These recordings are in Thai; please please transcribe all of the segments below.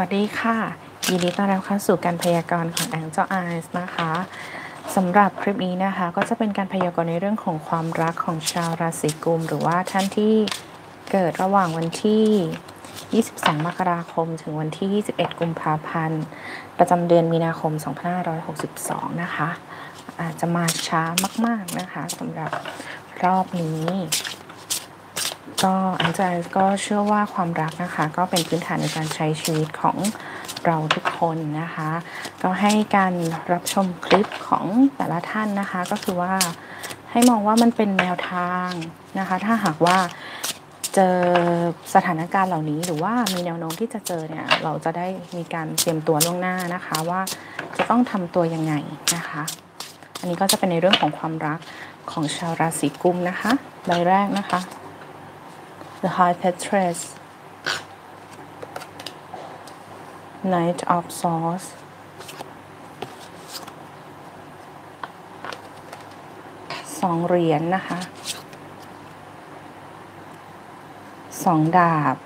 วัสดีค่ะ ยินดีต้อนรับเข้าสู่การพยากรณ์ของ Angel Eyes นะคะสำหรับคลิปนี้นะคะก็จะเป็นการพยากรณ์ในเรื่องของความรักของชาวราศีกุม หรือว่าท่านที่เกิดระหว่างวันที่ 22 มกราคม ถึงวันที่ 21 กุมภาพันธ์ ประจำเดือนมีนาคม 2562 นะคะ อาจจะมาช้ามาก ๆนะคะสำหรับรอบนี้ ก็อันใจก็เชื่อว่าความรักนะคะ ก็เป็นพื้นฐานในการใช้ชีวิตของเราทุกคนนะคะ ก็ให้การรับชมคลิปของแต่ละท่านนะคะ ก็คือว่าให้มองว่ามันเป็นแนวทางนะคะ ถ้าหากว่าเจอสถานการณ์เหล่านี้หรือว่ามีแนวโน้มที่จะเจอเนี่ยเราจะได้มีการเตรียมตัวล่วงหน้านะคะว่าจะต้องทำตัวยังไงนะคะ อันนี้ก็จะเป็นในเรื่องของความรักของชาวราศีกุมนะคะใบแรกนะคะ The High Petress Knight of Swords สองเหรียญนนะคะสองดาบ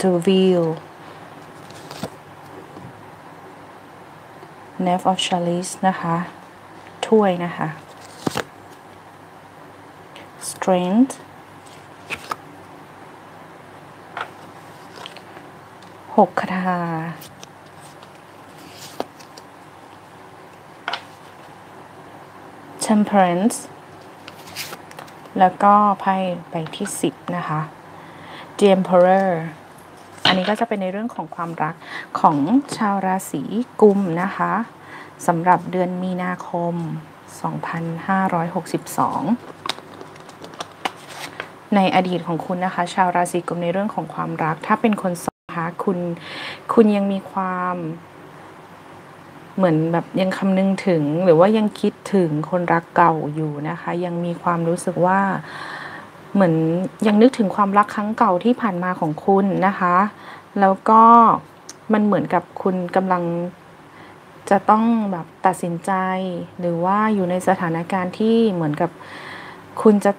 The Wheel Knave of Chalice นะคะ ถ้วยนะคะ strength หกคาถา temperance แล้วก็ไพ่ใบที่สิบนะคะ the emperor อันนี้ก็จะเป็นในเรื่องของความรักของชาวราศีกุมนะคะสำหรับเดือนมีนาคม 2562 ในอดีตของคุณนะคะ ชาวราศีกุมในเรื่องของความรัก ถ้าเป็นคนโสดคะคุณคุณยังมีความเหมือนแบบยังคำนึงถึงหรือว่ายังคิดถึงคนรักเก่าอยู่นะคะ ยังมีความรู้สึกว่าเหมือนยังนึกถึงความรักครั้งเก่าที่ผ่านมาของคุณนะคะ แล้วก็มันเหมือนกับคุณกำลังจะต้องแบบตัดสินใจ หรือว่าอยู่ในสถานการณ์ที่เหมือนกับคุณจะ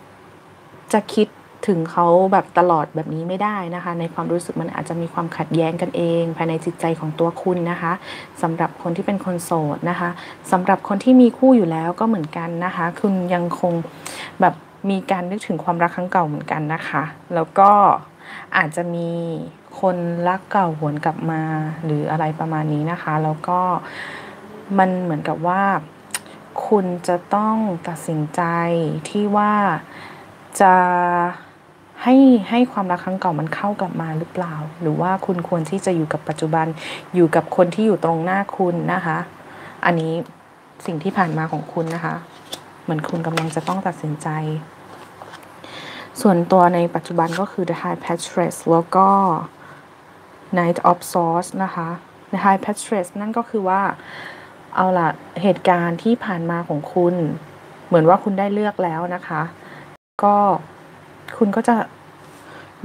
จะคิด ถึงเขาแบบตลอดแบบนี้ไม่ได้นะคะ ในความรู้สึกมันอาจจะมีความขัดแย้งกันเอง ภายในจิตใจของตัวคุณนะคะสำหรับคนที่เป็นคนโสดนะคะสำหรับคนที่มีคู่อยู่แล้วก็เหมือนกันนะคะ คุณยังคงแบบมีการนึกถึงความรักครั้งเก่าเหมือนกันนะคะ แล้วก็อาจจะมีคนรักเก่าหวนกลับมาหรืออะไรประมาณนี้นะคะ แล้วก็มันเหมือนกับว่า คุณจะต้องตัดสินใจที่ว่าจะ ให้ให้ความรักครั้งเก่ามันเข้ากลับมาหรือเปล่า หรือว่าคุณควรที่จะอยู่กับปัจจุบันอยู่กับคนที่อยู่ตรงหน้าคุณนะคะ อันนี้สิ่งที่ผ่านมาของคุณนะคะ เหมือนคุณกำลังจะต้องตัดสินใจ ส่วนตัวในปัจจุบันก็คือ The High Patress แล้วก็ Knight of Swords นะคะ The High Patress นั่นก็คือว่าเอาล่ะเหตุการณ์ที่ผ่านมาของคุณ เหมือนว่าคุณได้เลือกแล้วนะคะ ก็ คุณก็จะ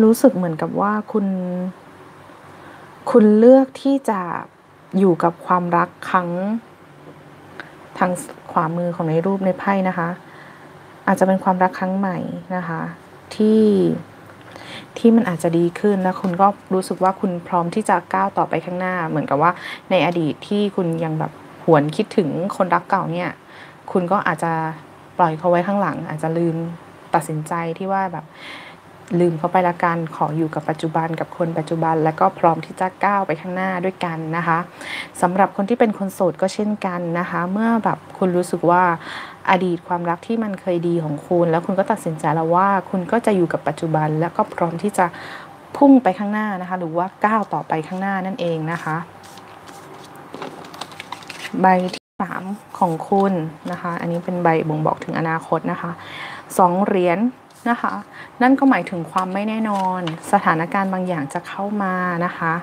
รู้สึกเหมือนกับว่าคุณ คุณเลือกที่จะอยู่กับความรักครั้งทางขวามือของในรูปในไพ่นะคะ อาจจะเป็นความรักครั้งใหม่นะคะ ที่ที่มันอาจจะดีขึ้นแล้วคุณก็รู้สึกว่าคุณพร้อมที่จะก้าวต่อไปข้างหน้า เหมือนกับว่าในอดีตที่คุณยังแบบหวนคิดถึงคนรักเก่าเนี่ย คุณก็อาจจะปล่อยเขาไว้ข้างหลัง อาจจะลืม ตัดสินใจที่ว่าแบบลืมเขาไปละกันขออยู่กับปัจจุบันกับคนปัจจุบัน แล้วก็พร้อมที่จะก้าวไปข้างหน้าด้วยกันนะคะสำหรับคนที่เป็นคนโสดก็เช่นกันนะคะ เมื่อแบบคุณรู้สึกว่าอดีตความรักที่มันเคยดีของคุณ แล้วคุณก็ตัดสินใจแล้วว่าคุณก็จะอยู่กับปัจจุบัน แล้วก็พร้อมที่จะพุ่งไปข้างหน้านะคะ หรือว่าก้าวต่อไปข้างหน้านั่นเองนะคะ ใบที่สามของคุณนะคะ อันนี้เป็นใบบ่งบอกถึงอนาคตนะคะ สองเหรียญนะคะ นั่นก็หมายถึงความไม่แน่นอน สถานการณ์บางอย่างจะเข้ามานะคะ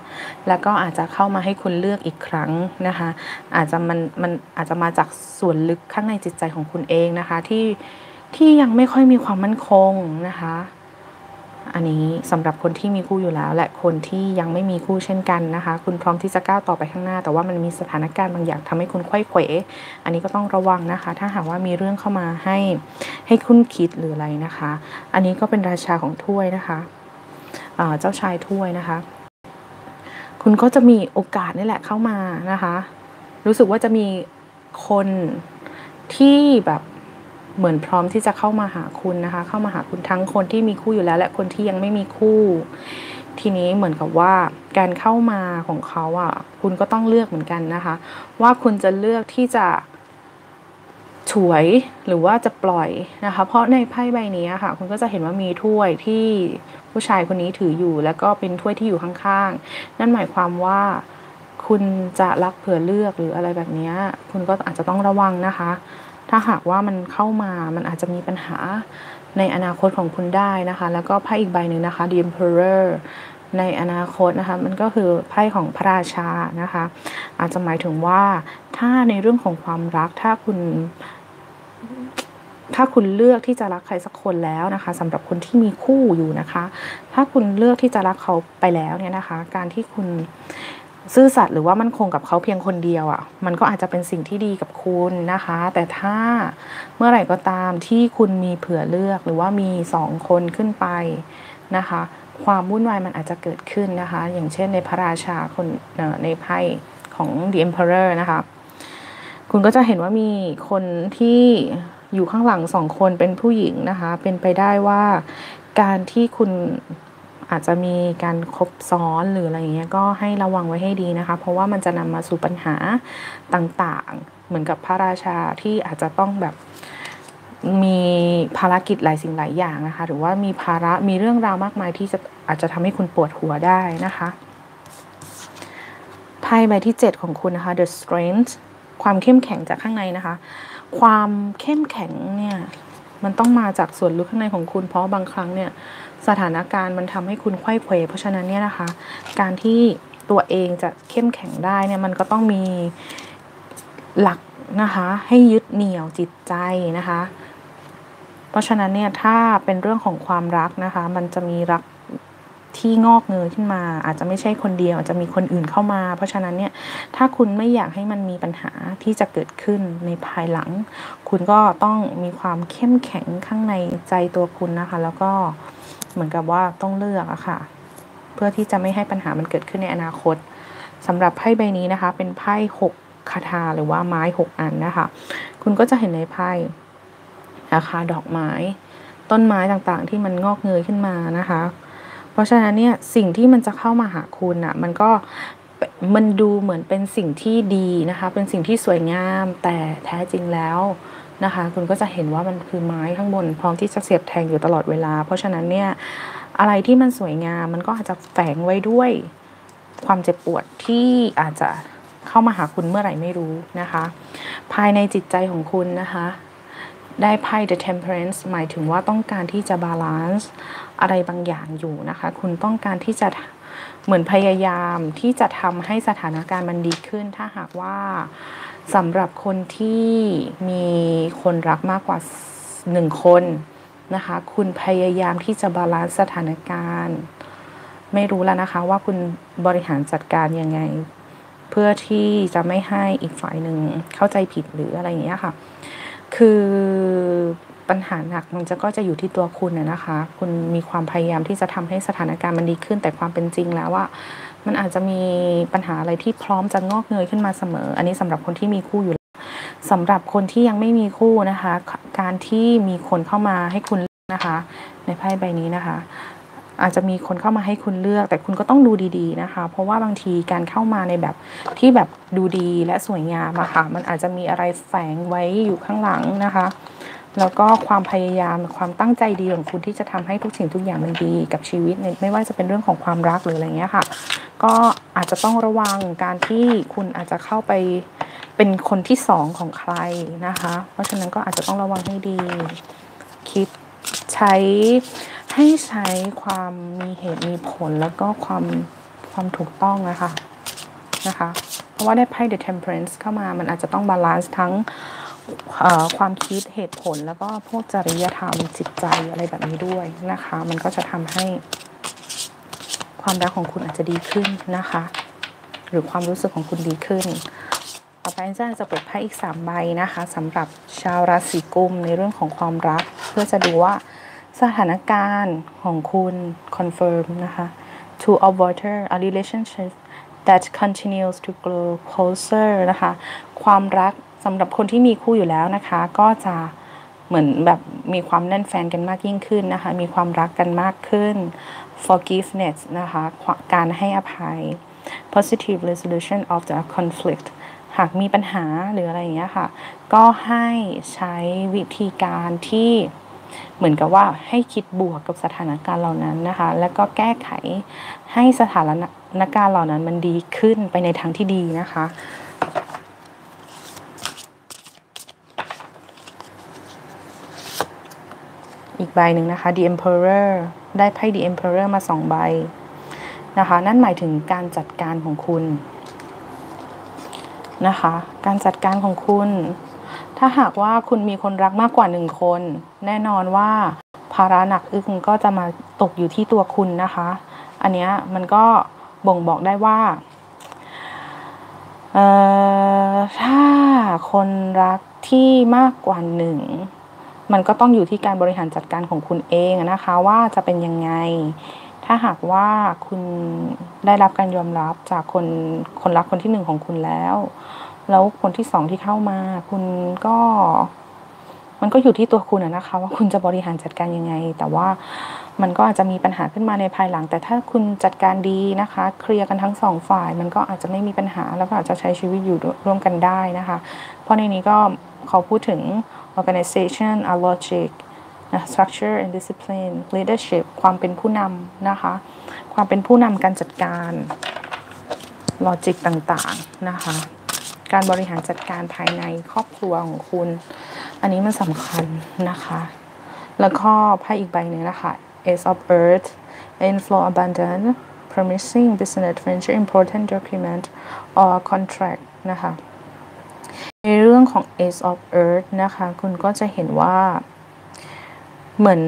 แล้วก็อาจจะเข้ามาให้คุณเลือกอีกครั้งนะคะ อาจจะมันมันอาจจะมาจากส่วนลึกข้างในจิตใจของคุณเองนะคะที่ที่ยังไม่ค่อยมีความมั่นคงนะคะ อันนี้สำหรับคนที่มีคู่อยู่แล้ว และคนที่ยังไม่มีคู่เช่นกันนะคะ คุณพร้อมที่จะก้าวต่อไปข้างหน้า แต่ว่ามันมีสถานการณ์บางอย่างทำให้คุณควยเขวอันนี้ก็ต้องระวังนะคะ ถ้าหากว่ามีเรื่องเข้ามาให้ให้คุณคิดหรืออะไรนะคะ อันนี้ก็เป็นราชาของถ้วยนะคะเจ้าชายถ้วยนะคะ คุณก็จะมีโอกาสนี่แหละเข้ามานะคะ รู้สึกว่าจะมีคนที่แบบ เหมือนพร้อมที่จะเข้ามาหาคุณนะคะ เข้ามาหาคุณทั้งคนที่มีคู่อยู่แล้ว และคนที่ยังไม่มีคู่ ทีนี้เหมือนกับว่าการเข้ามาของเขาอะ คุณก็ต้องเลือกเหมือนกันนะคะ ว่าคุณจะเลือกที่จะฉวยหรือว่าจะปล่อยนะคะ เพราะในไพ่ใบนี้ค่ะ คุณก็จะเห็นว่ามีถ้วยที่ผู้ชายคนนี้ถืออยู่ แล้วก็เป็นถ้วยที่อยู่ข้างๆ นั่นหมายความว่าคุณจะรักเผื่อเลือกหรืออะไรแบบนี้ คุณก็อาจจะต้องระวังนะคะ ถ้าหากว่ามันเข้ามามันอาจจะมีปัญหาในอนาคตของคุณได้นะคะ แล้วก็ไพ่อีกใบหนึ่งนะคะ The Emperor ในอนาคตนะคะ มันก็คือไพ่ของพระราชานะคะ อาจจะหมายถึงว่าถ้าในเรื่องของความรักถ้าคุณ ถ้าคุณเลือกที่จะรักใครสักคนแล้วนะคะสำหรับคนที่มีคู่อยู่นะคะ ถ้าคุณเลือกที่จะรักเขาไปแล้วเนี่ยนะคะ การที่คุณ ซื่อสัตย์หรือว่ามั่นคงกับเขาเพียงคนเดียวอะ่ะ มันก็อาจจะเป็นสิ่งที่ดีกับคุณนะคะ แต่ถ้าเมื่อไหร่ก็ตามที่คุณมีเผื่อเลือกหรือว่ามีสองคนขึ้นไปนะคะ ความวุ่นวายมันอาจจะเกิดขึ้นนะคะ อย่างเช่นในพระราชาคนในไพ่ของ The Emperor นะคะ คุณก็จะเห็นว่ามีคนที่อยู่ข้างหลังสองคนเป็นผู้หญิงนะคะ เป็นไปได้ว่าการที่คุณ อาจจะมีการครบซ้อนหรืออะไรอย่างเงี้ยก็ให้ระวังไว้ให้ดีนะคะ เพราะว่ามันจะนำมาสู่ปัญหาต่างๆ เหมือนกับพระราชาที่อาจจะต้องแบบมีภารกิจหลายสิ่งหลายอย่างนะคะ หรือว่ามีภาระมีเรื่องราวมากมายที่จะอาจจะทำให้คุณปวดหัวได้นะคะไพ่ใบที่ 7 ของคุณนะคะ the strength ความเข้มแข็งจากข้างในนะคะ ความเข้มแข็งเนี่ย มันต้องมาจากส่วนลึกข้างในของคุณ เพราะบางครั้งเนี่ยสถานการณ์มันทำให้คุณไข้เขวเพราะฉะนั้นเนี่ยนะคะ การที่ตัวเองจะเข้มแข็งได้เนี่ยมันก็ต้องมีหลักนะคะให้ยึดเหนี่ยวจิตใจนะคะ เพราะฉะนั้นเนี่ยถ้าเป็นเรื่องของความรักนะคะ มันจะมีรัก ที่งอกเงยขึ้นมา อาจจะไม่ใช่คนเดียวอาจจะมีคนอื่นเข้ามา เพราะฉะนั้นเนี่ยถ้าคุณไม่อยากให้มันมีปัญหาที่จะเกิดขึ้นในภายหลัง คุณก็ต้องมีความเข้มแข็งข้างในใจตัวคุณนะคะ แล้วก็เหมือนกับว่าต้องเลือกอะค่ะเพื่อที่จะไม่ให้ปัญหามันเกิดขึ้นในอนาคตสำหรับไพ่ใบนี้นะคะ เป็นไพ่หกคาถาหรือว่าไม้หกอันนะคะ คุณก็จะเห็นในไพ่นะคะดอกไม้ ต้นไม้ต่างๆที่มันงอกเงยขึ้นมานะคะ เพราะฉะนั้นเนี่ยสิ่งที่มันจะเข้ามาหาคุณอะ่ะมันก็มันดูเหมือนเป็นสิ่งที่ดีนะคะ เป็นสิ่งที่สวยงามแต่แท้จริงแล้วนะคะ คุณก็จะเห็นว่ามันคือไม้ข้างบน พร้อมที่จะเสียบแทงอยู่ตลอดเวลา เพราะฉะนั้นเนี่ยอะไรที่มันสวยงามมันก็อาจจะแฝงไว้ด้วยความเจ็บปวดที่อาจจะเข้ามาหาคุณเมื่อไหร่ไม่รู้นะคะ ภายในจิตใจของคุณนะคะ ได้ไพ่ the temperance หมายถึงว่าต้องการที่จะบาลานซ์ อะไรบางอย่างอยู่นะคะ คุณต้องการที่จะเหมือนพยายามที่จะทำให้สถานการณ์มันดีขึ้น ถ้าหากว่าสำหรับคนที่มีคนรักมากกว่าหนึ่งคนนะคะ คุณพยายามที่จะบาลานซ์สถานการณ์ ไม่รู้แล้วนะคะว่าคุณบริหารจัดการยังไง เพื่อที่จะไม่ให้อีกฝ่ายหนึ่งเข้าใจผิดหรืออะไรอย่างเงี้ยค่ะ คือ ปัญหาหนักมันจะก็จะอยู่ที่ตัวคุณนะคะ คุณมีความพยายามที่จะทำให้สถานการณ์มันดีขึ้น แต่ความเป็นจริงแล้วว่า มันอาจจะมีปัญหาอะไรที่พร้อมจะงอกเงยขึ้นมาเสมอ อันนี้สำหรับคนที่มีคู่อยู่สำหรับคนที่ยังไม่มีคู่นะคะ การที่มีคนเข้ามาให้คุณนะคะ ในไพ่ใบนี้นะคะ อาจจะมีคนเข้ามาให้คุณเลือก แต่คุณก็ต้องดูดี ๆนะคะ เพราะว่าบางทีการเข้ามาในแบบที่แบบดูดีและสวยงามอะค่ะมันอาจจะมีอะไรแฝงไว้อยู่ข้างหลังนะคะ แล้วก็ความพยายามความตั้งใจดีของคุณที่จะทำให้ทุกสิ่งทุกอย่างมันดีกับชีวิต ไม่ว่าจะเป็นเรื่องของความรักหรืออะไรเงี้ยค่ะ ก็อาจจะต้องระวังการที่คุณอาจจะเข้าไปเป็นคนที่สองของใครนะคะ เพราะฉะนั้นก็อาจจะต้องระวังให้ดี คิดใช้ให้ใช้ความมีเหตุมีผลแล้วก็ความความถูกต้องนะคะนะคะ เพราะว่าได้ไพ่ The Temperance เข้ามามันอาจจะต้องบาลานซ์ทั้ง ความคิดเหตุผลแล้วก็พวกจริยธรรมจิตใจอะไรแบบนี้ด้วยนะคะ มันก็จะทำให้ ความรักของคุณอาจจะดีขึ้นนะคะ หรือความรู้สึกของคุณดีขึ้น ต่อไปจะจะเปิดไพ่อีกสามใบนะคะสำหรับชาวราศีกุมในเรื่องของความรัก เพื่อจะดูว่าสถานการณ์ของคุณคอนเฟิร์มนะคะ two of water a relationship that continues to grow closer นะคะ ความรัก สำหรับคนที่มีคู่อยู่แล้วนะคะ ก็จะเหมือนแบบมีความแน่นแฟนกันมากยิ่งขึ้นนะคะ มีความรักกันมากขึ้น forgiveness นะคะ การให้อภัย positive resolution of the conflict หากมีปัญหาหรืออะไรอย่างเงี้ยค่ะ ก็ให้ใช้วิธีการที่เหมือนกับว่าให้คิดบวกกับสถานการณ์เหล่านั้นนะคะ แล้วก็แก้ไขให้สถานการณ์เหล่านั้นมันดีขึ้นไปในทางที่ดีนะคะ อีกใบหนึ่งนะคะ The Emperor ได้ไพ่ The Emperor มาสองใบนะคะ นั่นหมายถึงการจัดการของคุณนะคะ การจัดการของคุณ ถ้าหากว่าคุณมีคนรักมากกว่าหนึ่งคน แน่นอนว่าภาระหนักอึ้งก็จะมาตกอยู่ที่ตัวคุณนะคะ อันนี้มันก็บ่งบอกได้ว่าถ้าคนรักที่มากกว่าหนึ่ง มันก็ต้องอยู่ที่การบริหารจัดการของคุณเองนะคะว่าจะเป็นยังไง ถ้าหากว่าคุณได้รับการยอมรับจากคนคนรักคนที่หนึ่งของคุณแล้ว แล้วคนที่สองที่เข้ามา คุณก็ มันก็อยู่ที่ตัวคุณนะคะ ว่าคุณจะบริหารจัดการยังไง แต่ว่ามันก็อาจจะมีปัญหาขึ้นมาในภายหลัง แต่ถ้าคุณจัดการดีนะคะ เคลียร์กันทั้งสองฝ่าย มันก็อาจจะไม่มีปัญหาแล้วก็อาจจะใช้ชีวิตอยู่ร่วมกันได้นะคะ เพราะในนี้ก็ เขาพูดถึง organization a logic นะ structure and discipline leadership ความเป็นผู้นำนะคะ ความเป็นผู้นำการจัดการ logic ต่างๆนะคะ การบริหารจัดการภายในครอบครัวของคุณ อันนี้มันสำคัญนะคะ แล้วก็ไพ่อีกใบหนึ่งนะคะ Ace of Earth Inflow Abundance Promising Business Venture Important Document or Contract นะคะ ในเรื่องของ Ace of Earth นะคะ คุณก็จะเห็นว่า เหมือน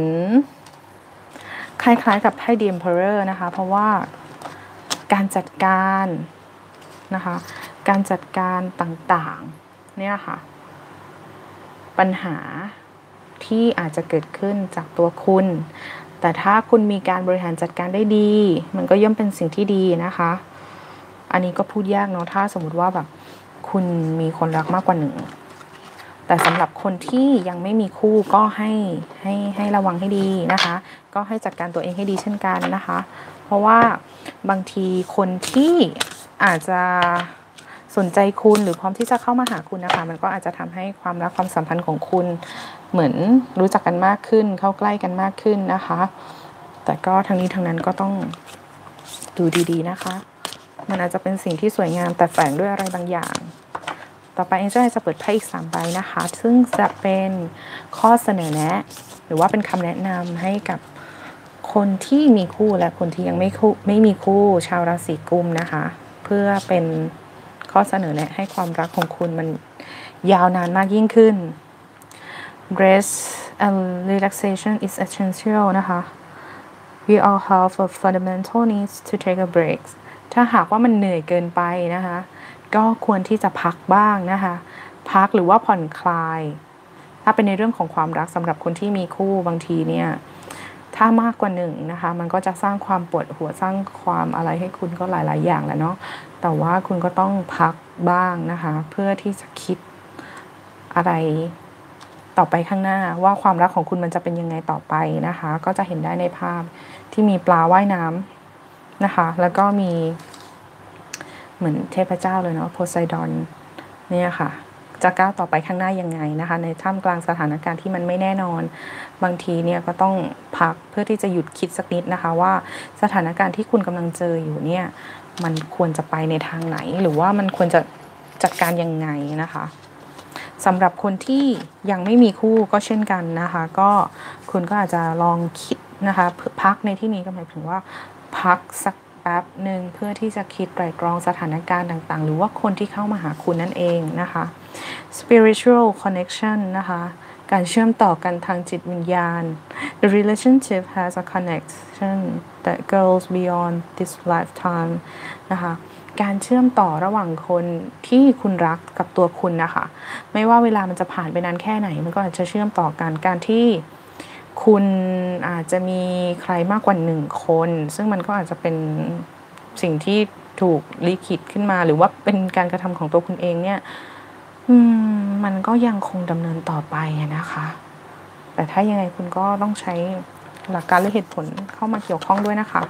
คล้ายๆกับไพ่ The Emperor นะคะ เพราะว่าการจัดการนะคะ การจัดการต่างๆ เนี่ยค่ะ ปัญหาที่อาจจะเกิดขึ้นจากตัวคุณ แต่ถ้าคุณมีการบริหารจัดการได้ดี มันก็ย่อมเป็นสิ่งที่ดีนะคะ อันนี้ก็พูดยากเนาะ ถ้าสมมติว่าแบบ คุณมีคนรักมากกว่าหนึ่ง แต่สำหรับคนที่ยังไม่มีคู่ก็ให้ให้ให้ระวังให้ดีนะคะ ก็ให้จัดการตัวเองให้ดีเช่นกันนะคะ เพราะว่าบางทีคนที่อาจจะสนใจคุณหรือพร้อมที่จะเข้ามาหาคุณนะคะ มันก็อาจจะทำให้ความรักความสัมพันธ์ของคุณ เหมือนรู้จักกันมากขึ้น เข้าใกล้กันมากขึ้นนะคะ แต่ก็ทั้งนี้ทั้งนั้นก็ต้องดูดีๆนะคะ มันอาจจะเป็นสิ่งที่สวยงามแต่แฝงด้วยอะไรบางอย่าง ต่อไปเอ็นเจจะเปิดไพ่อีกสามใบนะคะ ซึ่งจะเป็นข้อเสนอแนะ หรือว่าเป็นคำแนะนำให้กับคนที่มีคู่และคนที่ยังไม่คู่ไม่มีคู่ชาวราศีกุมนะคะ เพื่อเป็นข้อเสนอแนะให้ความรักของคุณมันยาวนานมากยิ่งขึ้น rest and relaxation is essential นะคะ we all have a fundamental needs to take a break ถ้าหากว่ามันเหนื่อยเกินไปนะคะ ก็ควรที่จะพักบ้างนะคะ พักหรือว่าผ่อนคลาย ถ้าเป็นในเรื่องของความรักสำหรับคนที่มีคู่บางทีเนี่ยถ้ามากกว่าหนึ่งนะคะ มันก็จะสร้างความปวดหัวสร้างความอะไรให้คุณก็หลาย ๆ อย่างแหละเนาะแต่ว่าคุณก็ต้องพักบ้างนะคะ เพื่อที่จะคิดอะไรต่อไปข้างหน้าว่าความรักของคุณมันจะเป็นยังไงต่อไปนะคะ ก็จะเห็นได้ในภาพที่มีปลาว่ายน้ำ นะคะ แล้วก็มีเหมือนเทพเจ้าเลยเนาะโพไซดอนเนี่ยค่ะจะก้าวต่อไปข้างหน้ายังไงนะคะ ในท่ามกลางสถานการณ์ที่มันไม่แน่นอน บางทีเนี่ยก็ต้องพักเพื่อที่จะหยุดคิดสักนิดนะคะ ว่าสถานการณ์ที่คุณกำลังเจออยู่เนี่ยมันควรจะไปในทางไหน หรือว่ามันควรจะจัดการยังไงนะคะสำหรับคนที่ยังไม่มีคู่ก็เช่นกันนะคะ ก็คุณก็อาจจะลองคิดนะคะพักในที่นี้ก็หมายถึงว่า พักสักแป๊บหนึ่งเพื่อที่จะคิดไตรตรองสถานการณ์ต่างๆ หรือว่าคนที่เข้ามาหาคุณนั่นเองนะคะ spiritual connection นะคะ การเชื่อมต่อกันทางจิตวิญญาณ the relationship has a connection that goes beyond this lifetime นะคะการเชื่อมต่อระหว่างคนที่คุณรักกับตัวคุณนะคะ ไม่ว่าเวลามันจะผ่านไปนานแค่ไหน มันก็อาจจะเชื่อมต่อกันการที่ คุณอาจจะมีใครมากกว่าหนึ่งคน ซึ่งมันก็อาจจะเป็นสิ่งที่ถูกลิขิตขึ้นมา หรือว่าเป็นการกระทำของตัวคุณเองเนี่ยมันก็ยังคงดำเนินต่อไปนะคะ แต่ถ้ายังไงคุณก็ต้องใช้หลักการและเหตุผลเข้ามาเกี่ยวข้องด้วยนะคะ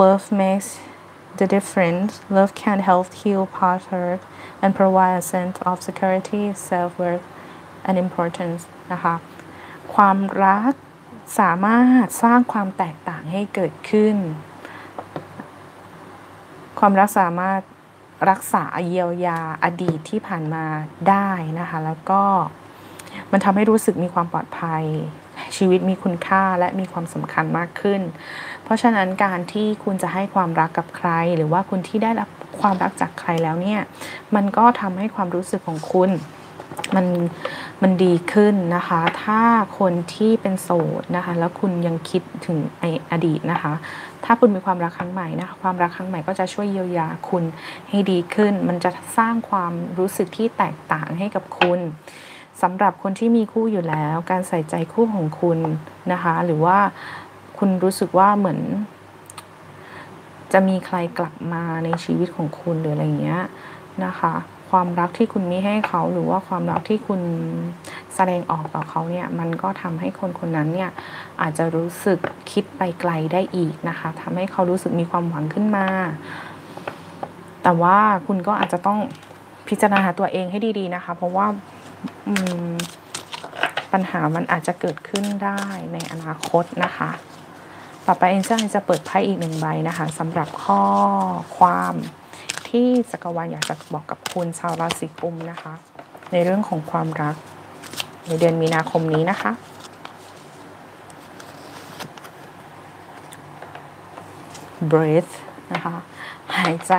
Love makes the difference. Love can help heal past hurt and provide a sense of security, self-worth, and importance นะคะ ความรักสามารถสร้างความแตกต่างให้เกิดขึ้น ความรักสามารถรักษาเยียวยาอดีตที่ผ่านมาได้นะคะ แล้วก็มันทำให้รู้สึกมีความปลอดภัย ชีวิตมีคุณค่าและมีความสำคัญมากขึ้น เพราะฉะนั้นการที่คุณจะให้ความรักกับใคร หรือว่าคุณที่ได้รับความรักจากใครแล้วเนี่ย มันก็ทำให้ความรู้สึกของคุณ มันมันดีขึ้นนะคะ ถ้าคนที่เป็นโสดนะคะ แล้วคุณยังคิดถึงไออดีตนะคะ ถ้าคุณมีความรักครั้งใหม่นะคะ ความรักครั้งใหม่ก็จะช่วยเยียวยาคุณให้ดีขึ้น มันจะสร้างความรู้สึกที่แตกต่างให้กับคุณสำหรับคนที่มีคู่อยู่แล้ว การใส่ใจคู่ของคุณนะคะ หรือว่าคุณรู้สึกว่าเหมือน จะมีใครกลับมาในชีวิตของคุณหรืออะไรเงี้ยนะคะ ความรักที่คุณมีให้เขาหรือว่าความรักที่คุณแสดงออกต่อเขาเนี่ยมันก็ทำให้คนคนนั้นเนี่ยอาจจะรู้สึกคิดไปไกลได้อีกนะคะทำให้เขารู้สึกมีความหวังขึ้นมา แต่ว่าคุณก็อาจจะต้องพิจารณาตัวเองให้ดีๆนะคะ เพราะว่าปัญหามันอาจจะเกิดขึ้นได้ในอนาคตนะคะ ต่อไปเอ็นเจลจะเปิดไพ่อีกหนึ่งใบนะคะสำหรับข้อความ ที่จักรวาลอยากจะบอกกับคุณชาวราศีกุมนะคะ ในเรื่องของความรัก ในเดือนมีนาคมนี้นะคะ breath นะคะหายใจ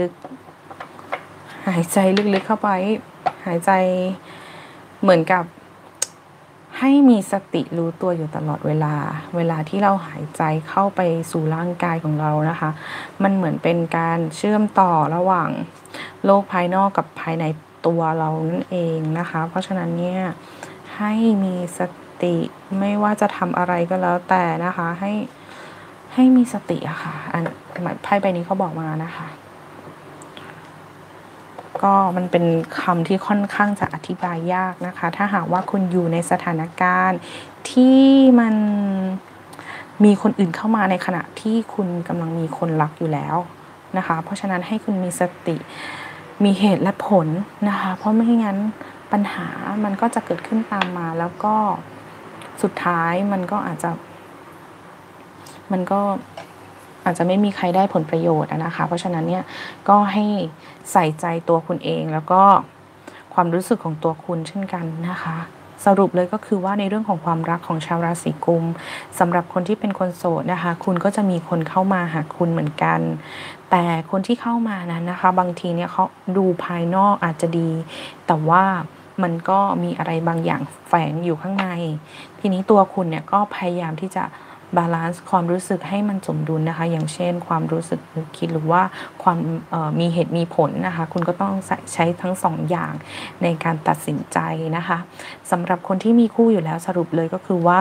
ลึกๆ หายใจลึกๆเข้าไป หายใจเหมือนกับ ให้มีสติรู้ตัวอยู่ตลอดเวลา เวลาที่เราหายใจเข้าไปสู่ร่างกายของเรานะคะ มันเหมือนเป็นการเชื่อมต่อระหว่างโลกภายนอกกับภายในตัวเรานั่นเองนะคะ เพราะฉะนั้นเนี่ยให้มีสติไม่ว่าจะทำอะไรก็แล้วแต่นะคะให้ให้มีสติอะค่ะอันไพ่ใบนี้เขาบอกมานะคะ ก็มันเป็นคำที่ค่อนข้างจะอธิบายยากนะคะ ถ้าหากว่าคุณอยู่ในสถานการณ์ที่มันมีคนอื่นเข้ามาในขณะที่คุณกำลังมีคนรักอยู่แล้วนะคะ เพราะฉะนั้นให้คุณมีสติมีเหตุและผลนะคะ เพราะไม่งั้นปัญหามันก็จะเกิดขึ้นตามมา แล้วก็สุดท้ายมันก็อาจจะ มันก็ อาจจะไม่มีใครได้ผลประโยชน์นะคะ เพราะฉะนั้นเนี่ยก็ให้ใส่ใจตัวคุณเองแล้วก็ความรู้สึกของตัวคุณเช่นกันนะคะ สรุปเลยก็คือว่าในเรื่องของความรักของชาวราศีกุมสำหรับคนที่เป็นคนโสดนะคะ คุณก็จะมีคนเข้ามาหาคุณเหมือนกัน แต่คนที่เข้ามานั้นนะคะ บางทีเนี่ยเขาดูภายนอกอาจจะดี แต่ว่ามันก็มีอะไรบางอย่างแฝงอยู่ข้างใน ทีนี้ตัวคุณเนี่ยก็พยายามที่จะ บาลานซ์ความรู้สึกให้มันสมดุลนะคะ อย่างเช่น ความรู้สึกนึกคิดหรือว่าความมีเหตุมีผลนะคะ คุณก็ต้องใช้ทั้งสองอย่างในการตัดสินใจนะคะสำหรับคนที่มีคู่อยู่แล้วสรุปเลยก็คือว่า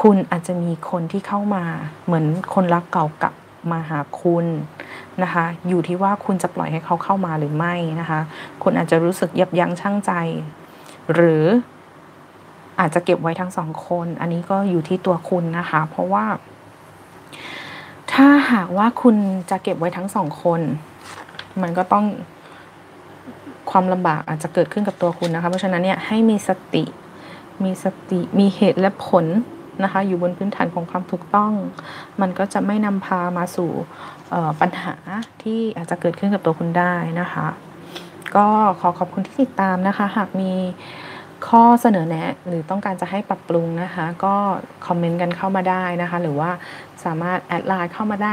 คุณอาจจะมีคนที่เข้ามาเหมือนคนรักเก่ากลับมาหาคุณนะคะ อยู่ที่ว่าคุณจะปล่อยให้เขาเข้ามาหรือไม่นะคะ คุณอาจจะรู้สึกยับยั้งชั่งใจ หรือ อาจจะเก็บไว้ทั้งสองคน อันนี้ก็อยู่ที่ตัวคุณนะคะ เพราะว่า ถ้าหากว่าคุณจะเก็บไว้ทั้งสองคน มันก็ต้องความลำบากอาจจะเกิดขึ้นกับตัวคุณนะคะ เพราะฉะนั้นเนี่ยให้มีสติ มีสติ มีเหตุและผลนะคะ อยู่บนพื้นฐานของความถูกต้อง มันก็จะไม่นำพามาสู่ปัญหาที่อาจจะเกิดขึ้นกับตัวคุณได้นะคะ ก็ขอขอบคุณที่ติดตามนะคะ หากมี ข้อเสนอแนะ หรือต้องการจะให้ปรับปรุงนะคะ ก็คอมเมนต์กันเข้ามาได้นะคะ หรือว่าสามารถแอดไลน์เข้ามาได้